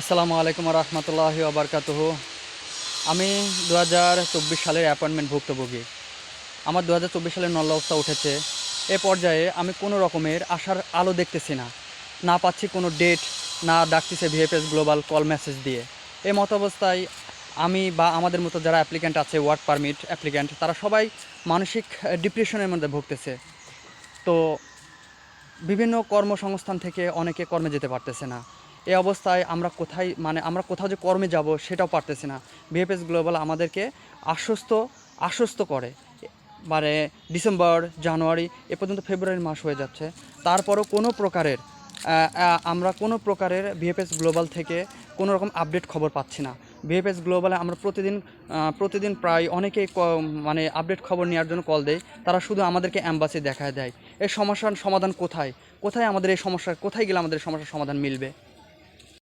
আসসালামু আলাইকুম রহমতুল্লাহি আবরকাতুহ আমি দু হাজার চব্বিশ সালের অ্যাপয়েন্টমেন্ট ভুক্তভোগী। আমার দু হাজার চব্বিশ সালের নল্লা অবস্থা উঠেছে। এ পর্যায়ে আমি কোনো রকমের আশার আলো দেখতেছি না। না পাচ্ছি কোনো ডেট না ডাকতেছে ভিএফএস গ্লোবাল কল মেসেজ দিয়ে। এই মত অবস্থায় আমি বা আমাদের মতো যারা অ্যাপ্লিক্যান্ট আছে ওয়ার্ক পারমিট অ্যাপ্লিক্যান্ট তারা সবাই মানসিক ডিপ্রেশনের মধ্যে ভুগতেছে। তো বিভিন্ন কর্মসংস্থান থেকে অনেকে কর্মে যেতে পারতেছে না। এই অবস্থায় আমরা কোথায় মানে আমরা কোথাও যে কর্মে যাব সেটাও পারতেছি না। বিএফএস গ্লোবাল আমাদেরকে আশ্বস্ত আশ্বস্ত করে। মানে ডিসেম্বর, জানুয়ারি, এ পর্যন্ত ফেব্রুয়ারি মাস হয়ে যাচ্ছে। তারপরও কোনো প্রকারের আমরা কোনো প্রকারের ভিএফএস গ্লোবাল থেকে কোনো রকম আপডেট খবর পাচ্ছি না। বিএফএস গ্লোবালে আমরা প্রতিদিন প্রতিদিন প্রায় অনেকেই মানে আপডেট খবর নেওয়ার জন্য কল দেয়। তারা শুধু আমাদেরকে অ্যাম্বাসি দেখায় দেয়। এই সমস্যার সমাধান কোথায়? কোথায় আমাদের এই সমস্যা, কোথায় গেলে আমাদের সমস্যার সমাধান মিলবে?